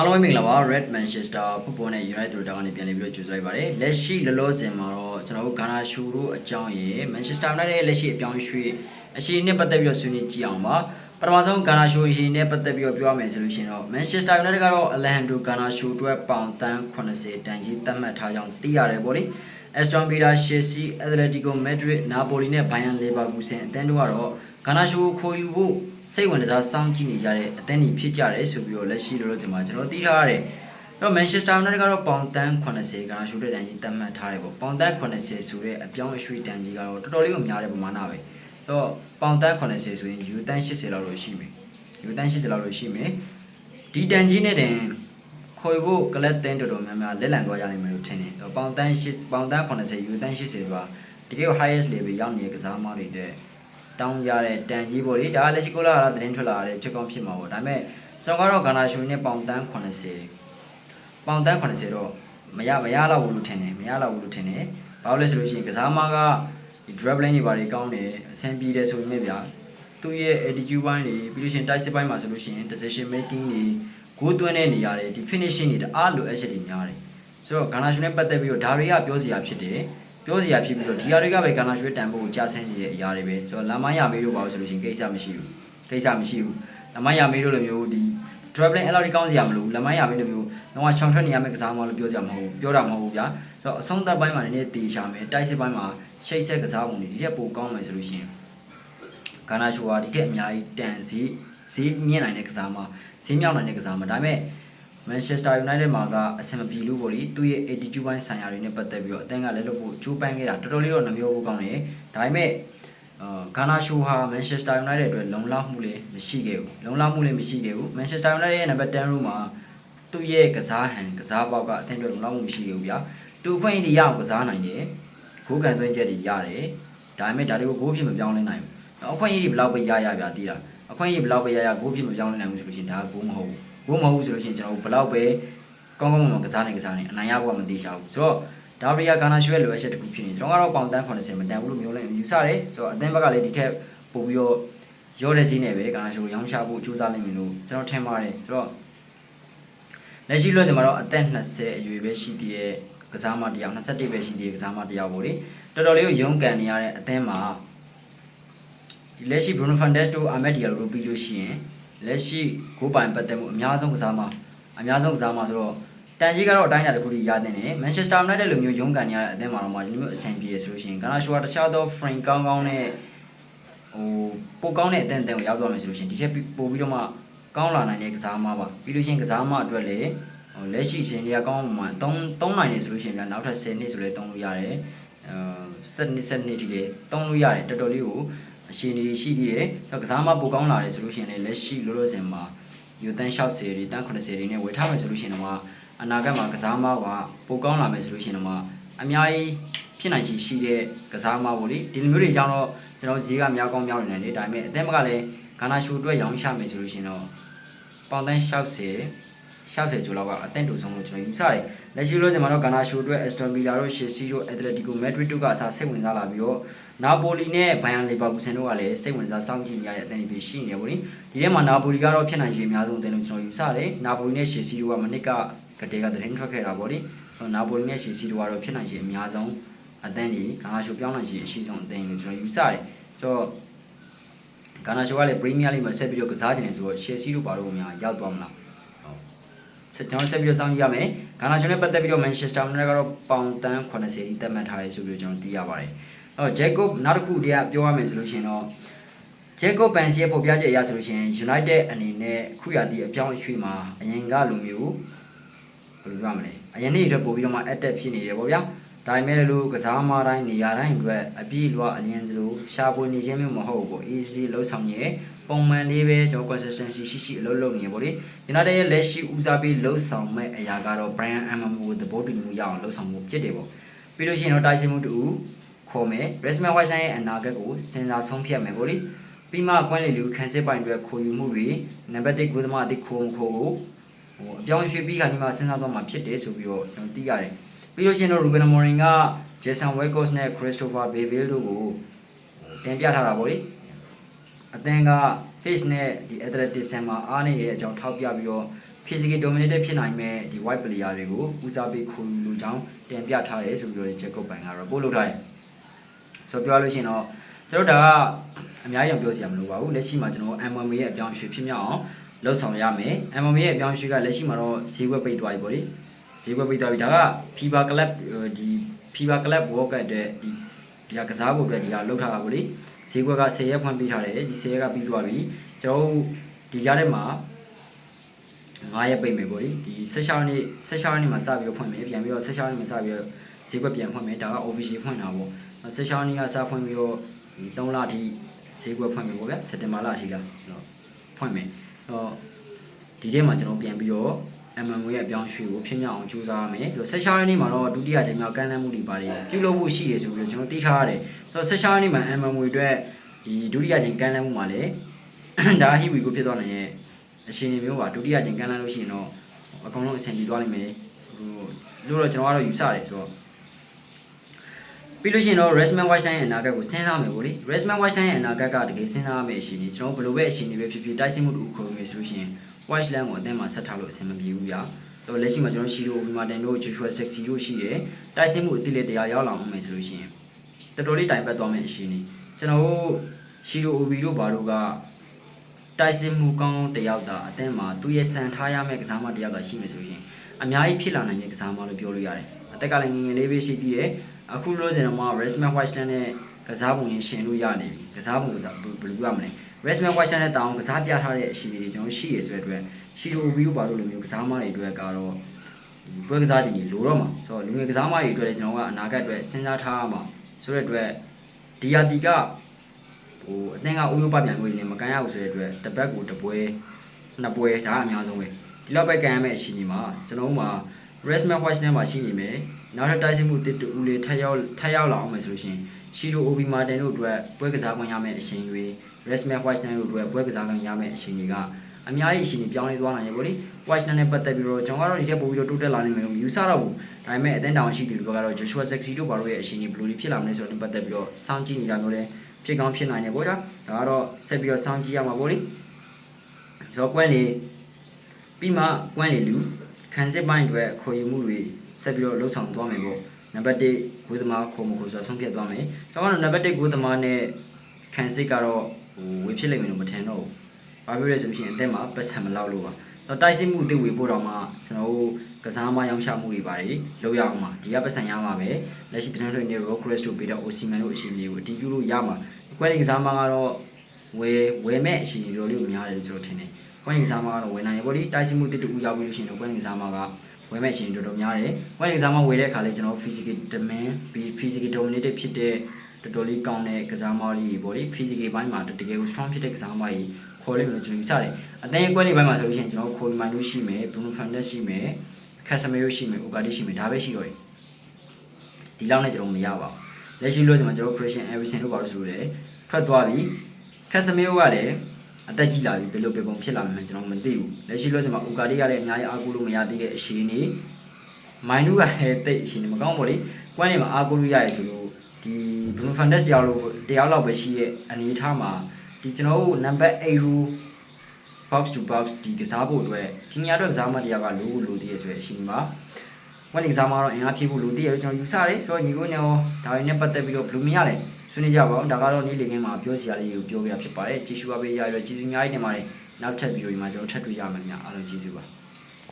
အားလုံးပဲမင်္ဂလာပါ Red Manchester Football နဲ့ United တို့တောင်းကနေပြန်လည်ပြီးတော့ကြိုဆိုလိုက်ပါတယ်လက်ရှိလောလောဆယ်မှာတော့ကျွန်တော်တို့ဂါနာရှူတို့အကြောင်းရယ် Manchester United ရဲ့လက်ရှိအပြောင်းအရွှေ့အရှိန်နဲ့ပတ်သက်ပြီးတော့ဆွေးနွေးကြည့်အောင်ပါပထမဆုံးဂါနာရှူအရင်နဲ့ပတ်သက်ပြီးတော့ပြောရမယ်ဆိုလို့ရှိရင်တော့ Manchester United ကတော့ Alejandro Garnacho အတွက်ပေါင်တန်း80တန်ကြီးသတ်မှတ်ထားကြောင်းသိရတယ်ပေါ့လေ Aston Villa, Chelsea, Atletico Madrid, Napoli နဲ့ Bayern Leverkusen အသင်းတို့ကတော့ ဂါနာရှူကိုခိုးယူဖို့စိတ်ဝင်စားစောင့်ကြည့်နေကြတဲ့အသင်းတွေဖြစ်ကြတယ်ဆိုပြီးတော့လက်ရှိလောလောဆယ်မှာကျွန်တော်သိထားရတယ်။အဲ့တော့ Manchester United ကတော့ပေါင်တန်း80ဂါနာရှူတဲ့တန်ကြီးသတ်မှတ်ထားတယ်ပေါ့။ပေါင်တန်း80ဆိုတဲ့အပြောင်းအရွှေ့တန်ကြီးကတော့တော်တော်လေးကိုများတဲ့ပမာဏပဲ။အဲ့တော့ပေါင်တန်း80ဆိုရင်ယူတန်း80လောက်လို့ရှိမယ်။ယူတန်း80လောက်လို့ရှိမယ်။ဒီတန်ကြီးနဲ့တင်ခေါ်ဖို့ကလပ်တင်းတော်တော်များများလက်လံသွားကြနိုင်မယ်လို့ထင်တယ်။ပေါင်တန်း80ပေါင်တန်း80ယူတန်း80ဆိုတာတကယ် highest level ရောက်နေတဲ့ကစားသမားတွေတဲ့ တောင်းကြတဲ့တန်ကြီးပေါ့လေဒါကလက်ရှိကိုလာတာသတင်းထွက်လာတဲ့ဖြစ်ကောင်းဖြစ်မှာပေါ့ဒါပေမဲ့ကျွန်တော်ကတော့ဂါနာရှူနဲ့ပေါင်တန်း80ပေါင်တန်း80တော့မရမရတော့ဘူးလို့ထင်တယ်မရတော့ဘူးလို့ထင်တယ်ဘာလို့လဲဆိုလို့ရှိရင်ကစားသမားကဒီ dribbling တွေဘာတွေကောင်းတယ်အဆင်ပြေတယ်ဆိုပေမဲ့ဗျာသူ့ရဲ့ attitude ဘိုင်းတွေပြီးလို့ရှိရင် tight sit ဘိုင်းမှာဆိုလို့ရှိရင် decision making တွေ goal သွင်းတဲ့နေရာတွေဒီ finishing တွေတအားလိုအပ်ချက်တွေများတယ်ဆိုတော့ဂါနာရှူနဲ့ပတ်သက်ပြီးတော့ဒါတွေကပြောစရာဖြစ်တယ် ပြောစရာဖြစ်ပြီးတော့ဒီအရာတွေကပဲဂါနာရှူရဲ့တန်ဖိုးကိုကြားဆင်းနေတဲ့အရာတွေပဲဆိုတော့လမ်းမရမေးလို့ပါလို့ဆိုလို့ရှိရင်ကိစ္စမရှိဘူးကိစ္စမရှိဘူးလမ်းမရမေးလို့လိုမျိုးဒီ dribbling အဲ့လိုဒီကောင်းစရာမလိုဘူးလမ်းမရမေးလို့မျိုးတော့ချောင်ထွက်နေရမယ့်ကစားမလို့ပြောကြမှာမဟုတ်ဘူးပြောတာမဟုတ်ဘူးဗျာဆိုတော့အဆုံးသက်ပိုင်းမှာနည်းနည်းတေချာမယ်တိုက်စစ်ပိုင်းမှာရှိတ်ဆက်ကစားပုံတွေဒီထက်ပိုကောင်းမယ်ဆိုလို့ရှိရင်ဂါနာရှူဟာဒီထက်အများကြီးတန်စီဈေးမြင့်နိုင်တဲ့ကစားမဈေးမြောက်နိုင်တဲ့ကစားမဒါပေမဲ့ Manchester United မှာကအဆင်မပြေလို့ပေါ့လေသူ့ရဲ့ attitude ဘိုင်းဆိုင်ရာတွေနဲ့ပတ်သက်ပြီးတော့အသင်းကလည်းလုပ်ဖို့ကြိုးပမ်းခဲ့တာတော်တော်လေးတော့နှမျိုးကောင်းတယ်ဒါပေမဲ့အာဂါနာရှိုဟာ Manchester United အတွက်လုံလောက်မှုလည်းမရှိခဲ့ဘူးလုံလောက်မှုလည်းမရှိခဲ့ဘူး Manchester United ရဲ့ number 10 room မှာသူ့ရဲ့ကစားဟန်ကစားပေါက်ကအသင်းအတွက်လုံလောက်မှုမရှိခဲ့ဘူးဗျာသူအခွင့်အရေးရအောင်ကစားနိုင်တယ်ဂိုးကန်သွင်းချက်တွေရတယ်ဒါပေမဲ့ဒါတွေကိုဂိုးဖြစ်မပြောင်းလဲနိုင်ဘူးအခွင့်အရေးတွေဘယ်လောက်ပဲရရဗျာတည်တာအခွင့်အရေးဘယ်လောက်ပဲရရဂိုးဖြစ်မပြောင်းလဲနိုင်ဘူးဆိုလို့ရှိရင်ဒါကဂိုးမဟုတ်ဘူး ဘိုးမဟုတ်ဘူးဆိုလို့ရှိရင်ကျွန်တော်တို့ဘလောက်ပဲကောင်းကောင်းမွန်မွန်ကစားနေကစားနေအနိုင်ရဖို့ကမသေးချဘူးဆိုတော့ဒါရီယာဂါနာရွှဲလိုအပ်ချက်တစ်ခုဖြစ်နေကျွန်တော်ကတော့ပေါင်တန်း80မတန်ဘူးလို့မျိုးလိုက်ယူဆတယ်ဆိုတော့အသင်းဘက်ကလည်းဒီထက်ပို့ပြီးတော့ရောတဲ့ဈေးနဲ့ပဲဂါနာရှိုရောင်းချဖို့ကြိုးစားနိုင်မယ်လို့ကျွန်တော်ထင်ပါတယ်ဆိုတော့လက်ရှိလို့ကျွန်တော်တို့အသက်20အရွယ်ပဲရှိသေးတဲ့ကစားမတစ်ယောက်21ပဲရှိသေးတဲ့ကစားမတစ်ယောက်ပေါ့လေတော်တော်လေးကိုရုန်းကန်နေရတဲ့အသင်းမှာဒီလက်ရှိ Bruno Fernandes တို့ Ahmed Diallo တို့ပြီးလို့ရှိရင် လက်ရှိဂိုးပိုင်ပတ်သက်မှုအများဆုံးကစားမှာအများဆုံးကစားမှာဆိုတော့တန်ကြီးကတော့အတိုင်းအတာတစ်ခုထိရတဲ့နေမန်ချက်စတာယူနိုက်တက်လိုမျိုးရုန်းကန်နေရတဲ့အသင်းမှာတော့မှဒီလိုမျိုးအဆင်ပြေရဆိုလို့ရှိရင်ဂါနာရှိုကတခြားသော frame ကောင်းကောင်းနဲ့ဟိုပိုကောင်းတဲ့အသင်းအသင်းကိုရောက်သွားမယ်ဆိုလို့ရှိရင်ဒီထက်ပိုပြီးတော့မှကောင်းလာနိုင်တဲ့ကစားမပါပြီးလို့ရှိရင်ကစားမအတွက်လည်းဟိုလက်ရှိရှင်တွေကကောင်းမှ3 3နိုင်နေဆိုလို့ရှိရင်လည်းနောက်ထပ်10နှစ်ဆိုလည်း3လို့ရတယ်အဲ7နှစ်7နှစ်ထိလည်း3လို့ရတယ်တော်တော်လေးကို အရှင်တွေရှိသေးတယ်။ကစားမပိုကောင်းလာတယ်ဆိုလို့ရှိရင်လည်းလက်ရှိလောလောဆယ်မှာယူတန်း60တွေတန်း80တွေနဲ့ဝယ်ထားမယ်ဆိုလို့ရှိရင်တော့အနာဂတ်မှာကစားမကပိုကောင်းလာမယ်ဆိုလို့ရှိရင်တော့အများကြီးဖြစ်နိုင်ချေရှိတဲ့ကစားမပေါ့လေဒီလိုမျိုးတွေကြောင့်တော့ကျွန်တော်ဈေးကများကောင်းများနေတယ်ဒါပေမဲ့အသင်းဘက်ကလည်းဂါနာရှူအတွက်ရောင်းချမယ်ဆိုလို့ရှိရင်တော့ပေါင်တန်း60 60ကျော်လောက်ကအသင့်တူဆုံးလို့ကျွန်တော်ယူဆတယ် လက်ရှိလို့ကျွန်တော်တို့ဂါနာရှိုအတွက် Aston Villa တို့ Chelsea တို့ Atletico Madrid တို့ကအစားစိတ်ဝင်စားလာပြီးတော့ Napoli နဲ့ Bayern Leverkusen တို့ကလည်းစိတ်ဝင်စားစောင့်ကြည့်နေရတဲ့အသင်းတွေရှိနေတယ်ဗောလေဒီထဲမှာ Napoli ကတော့ဖြစ်နိုင်ခြေအများဆုံးအသင်းလို့ကျွန်တော်ယူဆတယ် Napoli နဲ့ Chelsea တို့ကမနစ်ကကတည်းကသတင်းထွက်ခဲ့တာဗောလေဆိုတော့ Napoli နဲ့ Chelsea တို့ကတော့ဖြစ်နိုင်ခြေအများဆုံးအသင်းတွေဂါနာရှိုပြောင်းနိုင်ခြေအရှိဆုံးအသင်းလို့ကျွန်တော်ယူဆတယ်ဆိုတော့ဂါနာရှိုကလည်း Premier League မှာဆက်ပြီးတော့ကစားနေတယ်ဆိုတော့ Chelsea တို့ဘာလို့များရောက်သွားမလား ကျွန်တော်ဆက်ပြီးတော့စောင့်ကြည့်ရမယ်။ဂါနာရှင်နဲ့ပတ်သက်ပြီးတော့ Manchester United ကတော့ပေါင်တန်း80တိတက်မှတ်ထားတယ်ဆိုပြီးတော့ကျွန်တော်သိရပါတယ်။အော် Jacob နောက်တစ်ခုတည်းကပြောရမယ်ဆိုလို့ရှိရင်တော့ Jacob Bansi ရဲ့ဖော်ပြချက်အရဆိုလို့ရှိရင် United အနေနဲ့ခုရသည့်အပြောင်းအရွှေ့မှာအရင်ကလိုမျိုးဘယ်လိုပြောမလဲ။အရင်နေ့တွေပို့ပြီးတော့မှ active ဖြစ်နေတယ်ပေါ့ဗျာ။ဒါပေမဲ့လို့ကစားမတိုင်းနေရာတိုင်းအတွက်အပြည့်လွှာအလင်းစလို့ရှားပွေနေခြင်းမျိုးမဟုတ်ဘူးပေါ့ easy လှုပ်ဆောင်ရဲ ပုံမှန်လေးပဲကျွန်တော် consistency ရှိရှိအလုပ်လုပ်နေရပေါ့လေ United ရဲ့လက်ရှိဦးစားပေးလှုပ်ဆောင်မဲ့အရာကတော့ Brian Amamo သဘောတူညီမှုရအောင်လှုပ်ဆောင်မှုဖြစ်တယ်ပေါ့ပြီးလို့ရှိရင်တော့တိုက်စစ်မှုတူခေါ်မယ် Resman White ရဲ့အနာဂတ်ကိုစဉ်းစားဆုံးဖြတ်မယ်ပေါ့လေပြီးမှကွမ်းလေလူခန်းစစ်ပိုင်းတွေခိုယူမှုတွေနံပါတ်1ကိုသမအတိခိုးမခိုးကိုဟိုအပြောင်းရွှေ့ပြီးခါဒီမှာစဉ်းစားတော့မှဖြစ်တယ်ဆိုပြီးတော့ကျွန်တော်သိရတယ်ပြီးလို့ရှိရင်တော့ Ruben Amorim က Jason Wickoss နဲ့ Christopher Bale တို့ကိုတင်ပြထားတာပေါ့လေ အသင်းက face နဲ့ဒီ athleticism မှာအားနေတဲ့အကြောင်းထောက်ပြပြီးတော့ physical dominated ဖြစ်နိုင်မဲ့ဒီ white player တွေကိုဦးစားပေးခိုးလူကြောင်းတင်ပြထားတယ်ဆိုပြီးတော့ check up ပိုင်းကတော့ပို့လုပ်ထားတယ်ဆိုတော့ပြောရလို့ရှိရင်တော့ကျွန်တော်တို့ဒါကအများကြီးတော့ပြောစရာမလိုပါဘူးလက်ရှိမှာကျွန်တော် MMA ရဲ့အပြောင်းအရွှေ့ဖြစ်မြောက်အောင်လှုပ်ဆောင်ရမယ် MMA ရဲ့အပြောင်းအရွှေ့ကလက်ရှိမှာတော့ဈေးကွက်ပိတ်သွားပြီပေါ့လေဈေးကွက်ပိတ်သွားပြီဒါက FIBA Club ဒီ FIBA Club World Cup တဲ့ဒီ ဒီကကစားဖို့အတွက်ဒီကလှုပ်ထားတာပေါ့လေဈေးကွက်က10ရက်ဖွင့်ပေးထားတယ်ဒီ10ရက်ကပြီးသွားပြီကျွန်တော်တို့ဒီကြားထဲမှာ9ရက်ပိတ်မယ်ပေါ့လေဒီ16ရက်နေ့16ရက်နေ့မှာစပြီးတော့ဖွင့်မယ်ပြန်ပြီးတော့16ရက်နေ့မှာစပြီးတော့ဈေးကွက်ပြန်ဖွင့်မယ်ဒါက official ဖွင့်တာပေါ့16ရက်နေ့ကစဖွင့်ပြီးတော့ဒီ3လအထိဈေးကွက်ဖွင့်မယ်ပေါ့ဗျာစက်တင်ဘာလအထိကကျွန်တော်ဖွင့်မယ်အဲ့တော့ဒီထဲမှာကျွန်တော်ပြန်ပြီးတော့ MM ရဲ့အပြောင်းအရွှေ့ကိုဖြစ်မြောက်အောင်ကြိုးစားရမယ်ဆိုတော့16ရက်နေ့မှာတော့ဒုတိယချိန်မြောက်ကမ်းလှမ်းမှုတွေပါတယ်ပြုလုပ်ဖို့ရှိရဆိုပြီးတော့ကျွန်တော်သိထားရတယ်ဆိုတော့16ရက်နေ့မှာ MM အတွက်ဒီဒုတိယချိန်ကမ်းလှမ်းမှုမှာလည်းဒါဟိဝီကိုဖြစ်သွားနိုင်ရဲ့အရှင်မျိုးပါဒုတိယချိန်ကမ်းလှမ်းလို့ရှိရင်တော့အကောင်လုံးအဆင်ပြေသွားလိမ့်မယ်ဟိုလို့တော့ကျွန်တော်ကတော့ယူဆတယ်ဆိုတော့ပြီးလို့ရှိရင်တော့ Resman Watchline ရဲ့အနာဂတ်ကိုစဉ်းစားမယ်ဗောလေ Resman Watchline ရဲ့အနာဂတ်ကတကယ်စဉ်းစားရမယ့်အရှင်ကြီးကျွန်တော်ဘယ်လိုပဲအရှင်ကြီးပဲဖြစ်ဖြစ်တိုက်စစ်မှုတူခေါ်မယ်ဆိုလို့ရှိရင် Watchline ကိုအသင်းမှာဆက်ထားလို့အဆင်မပြေဘူးဗျာတော့လက်ရှိမှာကျွန်တော်ရှိလို့ Obi Martin တို့ Joshua Sexy တို့ရှိတယ်တိုက်စစ်မှုအတိလက်တရားရောက်လာအောင်မယ်ဆိုလို့ရှိရင်တော်တော်လေးတိုင်ပတ်သွားမယ်အရှင်ကြီးကျွန်တော်တို့ရှိလို့ Obi တို့ဘာတို့ကတိုက်စစ်မှုကောင်းကောင်းတယောက်သာအသင်းမှာသူရဲ့စံထားရမယ့်ကစားမတယောက်သာရှိမယ်ဆိုရင်အများကြီးဖြစ်လာနိုင်တဲ့ကစားမလို့ပြောလို့ရတယ်အသက်ကလည်းငယ်ငယ်လေးပဲရှိသေးတယ်အခုလို့ဆိုရင်တော့ Resman Watchline နဲ့ကစားပုံရင်ရှင်လို့ရနေပြီကစားပုံကစားဘယ်လိုပြောရမလဲ Resman Watchline နဲ့တောင်းကစားပြထားတဲ့အရှိတွေကျွန်တော်ရှိရဆိုတဲ့အတွက်ရှိလိုဗီဒီယိုပါလို့လိုမျိုးကစားမတွေအတွက်ကတော့ပွဲကစားခြင်းကြီးလိုတော့မှာဆိုတော့လူငယ်ကစားမတွေအတွက်လည်းကျွန်တော်ကအနာဂတ်အတွက်စဉ်းစားထားရမှာဆိုတဲ့အတွက်ဒီယာတီကဟိုအသင်းကအိုးရိုးပပြန်လို့ရင်မကန်ရဘူးဆိုတဲ့အတွက်တစ်ပတ်ကိုတစ်ပွဲနှစ်ပွဲဒါကအများဆုံးပဲဒီလောက်ပဲကန်ရမယ့်အချိန်ဒီမှာကျွန်တော်တို့မှာ Resman Watchline မှာရှိနေမယ်နောက်ထပ်တိုက်စစ်မှုတစ်တူဦးလေးထပ်ရောက်ထပ်ရောက်လာအောင်မယ်ဆိုလို့ရှိရင်ရှီရိုအိုဘီမာတင်တို့အတွက်ပွဲကစားခွင့်ရမယ့်အချိန်တွေ Resman Watchline တို့အတွက်ပွဲကစားခွင့်ရမယ့်အချိန်တွေကအများကြီးအချိန်တွေပြောင်းလဲသွားနိုင်ရေပေါ့လေ Watchline နဲ့ပတ်သက်ပြီးတော့ကျွန်တော်ကတော့ဒီထက်ပိုပြီးတော့တိုးတက်လာနိုင်မယ်လို့ယူဆတော့ဘူးဒါပေမဲ့အသင်းတောင်ရှိတယ်လို့ကတော့ Joshua Sexy တို့ဘာလို့ရဲ့အချိန်တွေဘယ်လိုဖြစ်လာမလဲဆိုတော့ပတ်သက်ပြီးတော့စောင့်ကြည့်နေတာမျိုးလဲဖြစ်ကောင်းဖြစ်နိုင်တယ်ပေါ့ဗျာဒါကတော့ဆက်ပြီးတော့စောင့်ကြည့်ရမှာပေါ့လေဆိုတော့ကွန်းလေးပြီးမှကွန်းလေးလူခံစစ်ပိုင်းအတွက်ခေါ်ယူမှုတွေဆက်ပြီးတော့လှုပ်ဆောင်သွားမယ်ပေါ့နံပါတ်1ဂိုးသမားခေါ်မှုခေါ်ဆိုတာဆုံးဖြတ်သွားမယ်ကျွန်တော်ကတော့နံပါတ်1ဂိုးသမားနဲ့ခံစစ်ကတော့ ဟိုဝေဖြစ်လိမ့်မယ်လို့မထင်တော့ဘူးဘာဖြစ်လဲဆိုလို့ရှိရင်အသက်မှာပတ်စံမလောက်လို့ပါတော့တိုက်စစ်မှုအသစ်ဝေဖို့တော့မှကျွန်တော်တို့ကစားမရောင်းချမှုတွေပါတယ်လောက်ရအောင်ပါဒီကပတ်စံရမှာပဲလက်ရှိတင်ထွေနေ Rock Crest တို့ပြီးတော့ Osimhen တို့အချိန်လေးကိုအတီးပြုလို့ရမှာကွဲလီကစားမကတော့ဝယ်ဝယ်မဲ့အချိန်တော်လေးကိုများတယ်လို့ကျွန်တော်ထင်တယ်ကွဲလီကစားမကတော့ဝယ်နိုင်ရပေါ့ဒီတိုက်စစ်မှုတစ်တူရောက်ပြီးလို့ရှိရင်တော့ကွဲလီကစားမကဝယ်မဲ့အချိန်တော်တော်များတယ်ကွဲလီကစားမဝယ်တဲ့အခါလေးကျွန်တော် physical demand ပြီး physical dominated ဖြစ်တဲ့ တော်တော်လေးကောင်းတဲ့ကစားမလေးပေါ့ဒီ physical ဘိုင်းမှာတကယ်ကို strong ဖြစ်တဲ့ကစားမကြီးခေါ်လိမ့်မယ်လို့ကျွန်တော်ယူဆတယ်အသင်းကွဲလီဘိုင်းမှာဆိုလို့ရှိရင်ကျွန်တော်ခိုလီမိုင်တို့ရှိမယ် Bruno Fernandes ရှိမယ်ခက်ဆမေရိုရှိမယ်အိုကာဒီရှိမယ်ဒါပဲရှိတော့တယ်ဒီလောက်နဲ့ကျွန်တော်မရပါဘူးလက်ရှိလို့ကျွန်တော် Christian Eriksen တို့ပါလို့ဆိုတယ်ထွက်သွားပြီခက်ဆမေရိုကလည်းအသက်ကြီးလာပြီဘယ်လိုပဲပုံဖြစ်လာမှန်းကျွန်တော်မသိဘူးလက်ရှိလို့ကျွန်တော်အိုကာဒီကလည်းအများကြီးအားကိုးလို့မရသေးတဲ့အရှိနေမိုင်နူကလည်းတိတ်အရှိနေမကောင်းဘူးလေကွမ်းနေမှာအားကိုးလို့ရတယ်ဆိုလို့ ဒီ Bruno Fernandes တရားလို့တရားလောက်ပဲရှိရဲ့အနေထားမှာဒီကျွန်တော်တို့နံပါတ်8 rule box to box ဒီကစားဖို့အတွက်ဒီနေရာအတွက်ကစားမတရားကလိုလိုတည်ရဆိုတဲ့အချိန်မှာဝန်ဒီကစားမတော့အင်အားဖြည့်ဖို့လိုတည်ရကျွန်တော်ယူဆတယ်ဆိုတော့ညီကိုနဲ့ရောဒါတွေနဲ့ပတ်သက်ပြီးတော့ဘယ်လိုမြင်ရလဲဆွေးနွေးကြပါအောင်ဒါကတော့နေ့လည်ခင်းမှာပြောစရာလေးကိုပြောပြရဖြစ်ပါတယ်ကျေးဇူးပါပဲရရကျေးဇူးအများကြီးတင်ပါတယ်နောက်ထပ်ဗီဒီယိုဒီမှာကျွန်တော်ထပ်တွေ့ရမယ်များအားလုံးကျေးဇူးပါ